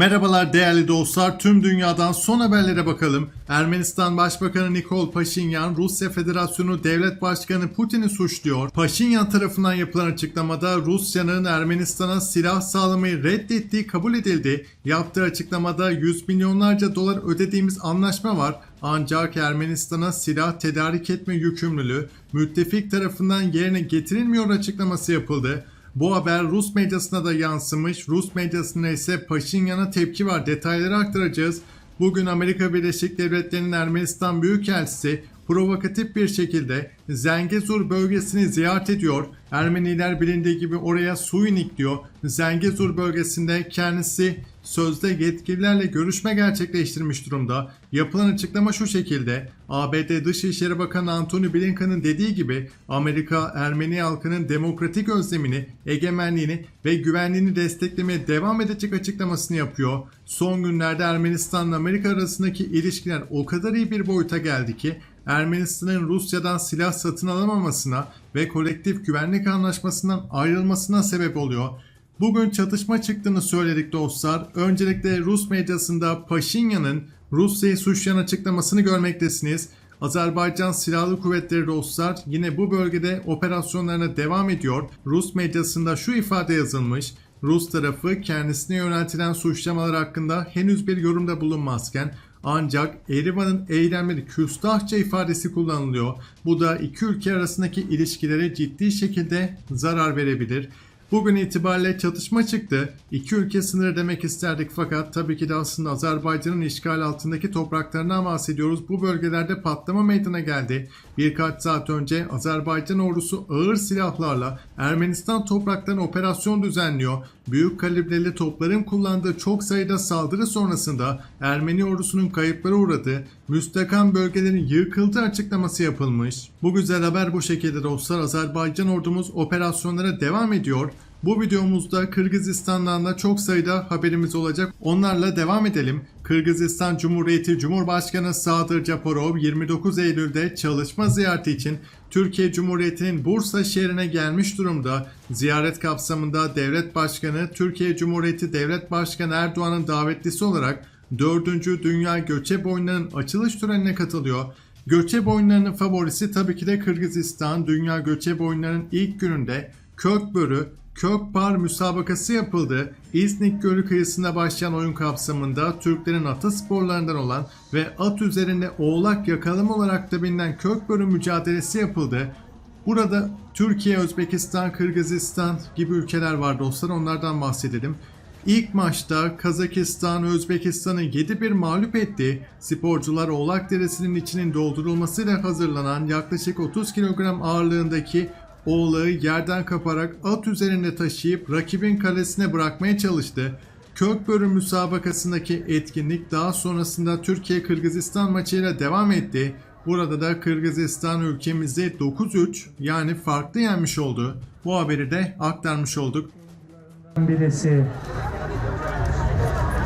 Merhabalar değerli dostlar. Tüm dünyadan son haberlere bakalım. Ermenistan Başbakanı Nikol Paşinyan, Rusya Federasyonu Devlet Başkanı Putin'i suçluyor. Paşinyan tarafından yapılan açıklamada Rusya'nın Ermenistan'a silah sağlamayı reddettiği kabul edildi. Yaptığı açıklamada yüz milyonlarca dolar ödediğimiz anlaşma var. Ancak Ermenistan'a silah tedarik etme yükümlülüğü müttefik tarafından yerine getirilmiyor açıklaması yapıldı. Bu haber Rus medyasına da yansımış. Rus medyasında ise Paşinyan'a tepki var. Detayları aktaracağız. Bugün Amerika Birleşik Devletleri'nin Ermenistan Büyükelçisi provokatif bir şekilde Zengezur bölgesini ziyaret ediyor. Ermeniler bilindiği gibi oraya Suinik diyor. Zengezur bölgesinde kendisi sözde yetkililerle görüşme gerçekleştirmiş durumda. Yapılan açıklama şu şekilde. ABD Dışişleri Bakanı Antony Blinken'ın dediği gibi Amerika Ermeni halkının demokratik özlemini, egemenliğini ve güvenliğini desteklemeye devam edecek açıklamasını yapıyor. Son günlerde Ermenistan'la Amerika arasındaki ilişkiler o kadar iyi bir boyuta geldi ki Ermenistan'ın Rusya'dan silah satın alamamasına ve kolektif güvenlik anlaşmasından ayrılmasına sebep oluyor. Bugün çatışma çıktığını söyledik dostlar. Öncelikle Rus medyasında Paşinyan'ın Rusya'yı suçlayan açıklamasını görmektesiniz. Azerbaycan Silahlı Kuvvetleri dostlar yine bu bölgede operasyonlarına devam ediyor. Rus medyasında şu ifade yazılmış. Rus tarafı kendisine yöneltilen suçlamalar hakkında henüz bir yorumda bulunmazken ancak Erivan'ın eylemleri küstahça ifadesi kullanılıyor. Bu da iki ülke arasındaki ilişkilere ciddi şekilde zarar verebilir. Bugün itibariyle çatışma çıktı. İki ülke sınırı demek isterdik fakat tabii ki de aslında Azerbaycan'ın işgal altındaki topraklarından bahsediyoruz. Bu bölgelerde patlama meydana geldi. Birkaç saat önce Azerbaycan ordusu ağır silahlarla Ermenistan topraklarına operasyon düzenliyor. Büyük kalibreli topların kullandığı çok sayıda saldırı sonrasında Ermeni ordusunun kayıplara uğradığı, müstakam bölgelerin yıkıldığı açıklaması yapılmış. Bu güzel haber bu şekilde dostlar. Azerbaycan ordumuz operasyonlara devam ediyor. Bu videomuzda Kırgızistan'dan da çok sayıda haberimiz olacak. Onlarla devam edelim. Kırgızistan Cumhuriyeti Cumhurbaşkanı Sadır Japarov 29 Eylül'de çalışma ziyareti için Türkiye Cumhuriyeti'nin Bursa şehrine gelmiş durumda. Ziyaret kapsamında Devlet Başkanı Türkiye Cumhuriyeti Devlet Başkanı Erdoğan'ın davetlisi olarak 4. Dünya Göçebe Oyunları'nın açılış törenine katılıyor. Göçebe oyunlarının favorisi tabii ki de Kırgızistan. Dünya Göçebe Oyunları'nın ilk gününde Kökbörü, Kökpar müsabakası yapıldı. İznik Gölü kıyısında başlayan oyun kapsamında Türklerin atı sporlarından olan ve at üzerinde oğlak yakalama olarak da bilinen Kökbörü mücadelesi yapıldı. Burada Türkiye, Özbekistan, Kırgızistan gibi ülkeler var dostlar onlardan bahsedelim. İlk maçta Kazakistan Özbekistan'ı 7-1 mağlup etti. Sporcular Oğlak Deresi'nin içinin doldurulmasıyla hazırlanan yaklaşık 30 kilogram ağırlığındaki oğlağı yerden kaparak at üzerinde taşıyıp rakibin kalesine bırakmaya çalıştı. Kökbörü müsabakasındaki etkinlik daha sonrasında Türkiye-Kırgızistan maçıyla devam etti. Burada da Kırgızistan ülkemizi 9-3 yani farklı yenmiş oldu. Bu haberi de aktarmış olduk. birisi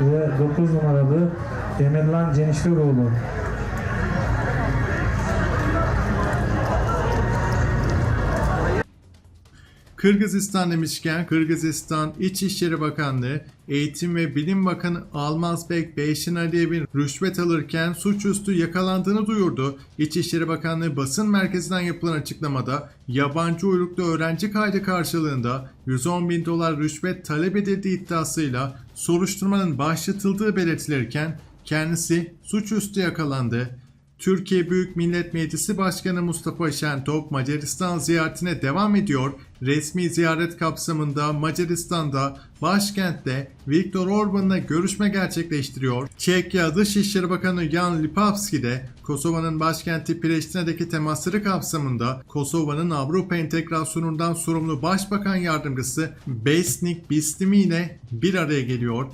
ve 9 numaralı Demirlan Cenişleroğlu. Kırgızistan demişken Kırgızistan İçişleri Bakanlığı Eğitim ve Bilim Bakanı Almazbek Beyşinaliyev'in rüşvet alırken suçüstü yakalandığını duyurdu. İçişleri Bakanlığı basın merkezinden yapılan açıklamada yabancı uyruklu öğrenci kaydı karşılığında 110 bin dolar rüşvet talep edildiği iddiasıyla soruşturmanın başlatıldığı belirtilirken kendisi suçüstü yakalandı. Türkiye Büyük Millet Meclisi Başkanı Mustafa Şentop Macaristan ziyaretine devam ediyor. Resmi ziyaret kapsamında Macaristan'da başkentte Viktor Orban'la görüşme gerçekleştiriyor. Çekya Dışişleri Bakanı Jan Lipavski de Kosova'nın başkenti Priştine'deki temasları kapsamında Kosova'nın Avrupa entegrasyonundan sorumlu Başbakan Yardımcısı Besnik Bistimi ile bir araya geliyor.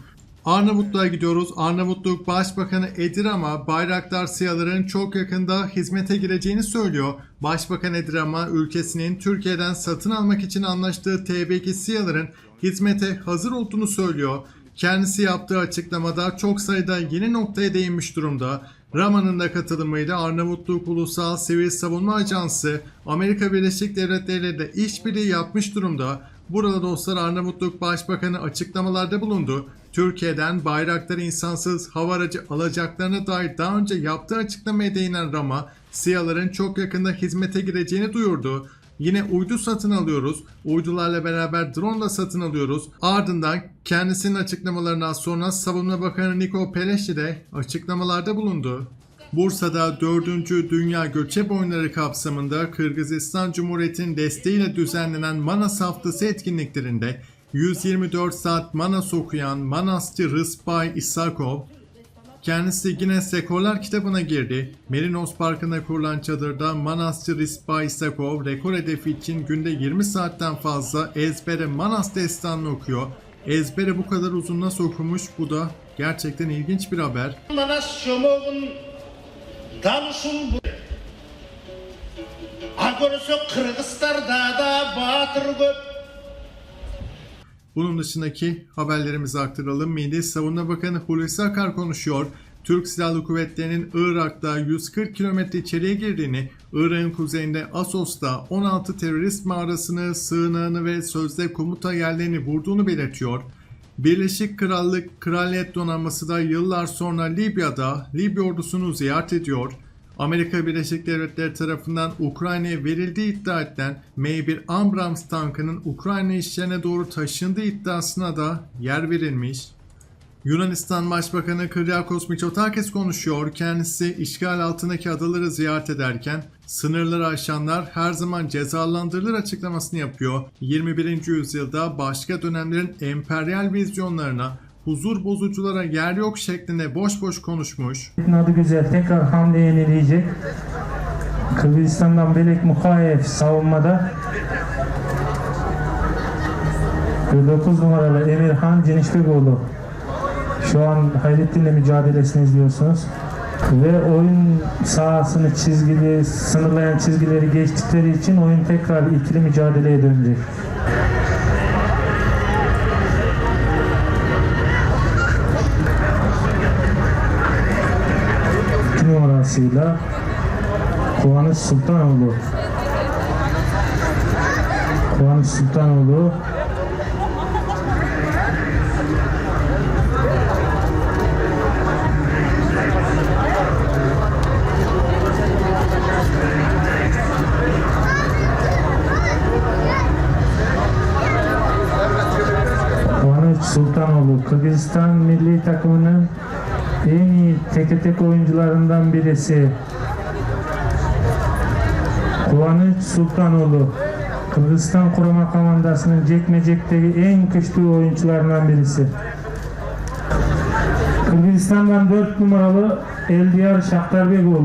Arnavutluğa gidiyoruz. Arnavutluk Başbakanı Edirama Bayraktar siyaların çok yakında hizmete gireceğini söylüyor. Başbakan Edirama ülkesinin Türkiye'den satın almak için anlaştığı TB2 siyaların hizmete hazır olduğunu söylüyor. Kendisi yaptığı açıklamada çok sayıda yeni noktaya değinmiş durumda. Rama'nın da katılımıyla Arnavutluk Ulusal Sivil Savunma Ajansı Amerika Birleşik Devletleri ile de işbirliği yapmış durumda. Burada dostlar Arnavutluk Başbakanı açıklamalarda bulundu. Türkiye'den bayrakları insansız hava aracı alacaklarına dair daha önce yaptığı açıklamaya değinen Rama, SİHA'ların çok yakında hizmete gireceğini duyurdu. Yine uydu satın alıyoruz. Uydularla beraber drone da satın alıyoruz. Ardından kendisinin açıklamalarından sonra Savunma Bakanı Niko Peleşi de açıklamalarda bulundu. Bursa'da 4. Dünya Göçebe Oyunları kapsamında Kırgızistan Cumhuriyeti'nin desteğiyle düzenlenen Manas Haftası etkinliklerinde 124 saat Manas okuyan Manasçı Rıspay İsakov, Kendisi Guinness Rekorlar kitabına girdi. Merinos Parkı'nda kurulan çadırda Manasçı Rispa İsakov rekor hedefi için günde 20 saatten fazla ezbere Manas destanını okuyor. Ezbere bu kadar uzun nasıl okumuş bu da gerçekten ilginç bir haber. Manas şomog'un dal uşul bu. Agorso Kırgızlar'da da batır köp. Bunun dışındaki haberlerimizi aktaralım. Milli Savunma Bakanı Hulusi Akar konuşuyor. Türk Silahlı Kuvvetleri'nin Irak'ta 140 kilometre içeriye girdiğini, Irak'ın kuzeyinde Asos'ta 16 terörist mağarasını, sığınağını ve sözde komuta yerlerini vurduğunu belirtiyor. Birleşik Krallık Kraliyet Donanması da yıllar sonra Libya'da Libya ordusunu ziyaret ediyor. Amerika Birleşik Devletleri tarafından Ukrayna'ya verildiği iddia edilen M1 Abrams tankının Ukrayna işlerine doğru taşındığı iddiasına da yer verilmiş. Yunanistan Başbakanı Kyriakos Mitsotakis konuşuyor. Kendisi işgal altındaki adaları ziyaret ederken sınırları aşanlar her zaman cezalandırılır açıklamasını yapıyor. 21. yüzyılda başka dönemlerin emperyal vizyonlarına, huzur bozuculara yer yok şeklinde boş boş konuşmuş. adı güzel tekrar hamle yenileyecek. Kırgızistan'dan Belek Mukayev savunmada. Ve 9 numaralı Emirhan Cenişbekoğlu. Şu an Hayrettin'le mücadelesini izliyorsunuz. Ve oyun sahasını çizgili, sınırlayan çizgileri geçtikleri için oyun tekrar ikili mücadeleye dönecek. Numarasıyla Kıvanç Sultanoğlu. Kıvanç Sultanoğlu Sultanoğlu Kırgızistan milli takımının en iyi tek tek oyuncularından birisi. Kıvanç Sultanoğlu Kırgızistan Koruma Komandası'nın Cekmecek'teki en güçlü oyuncularından birisi. Kırgızistan'dan 4 numaralı Eldiyar Şahtarbekoğlu.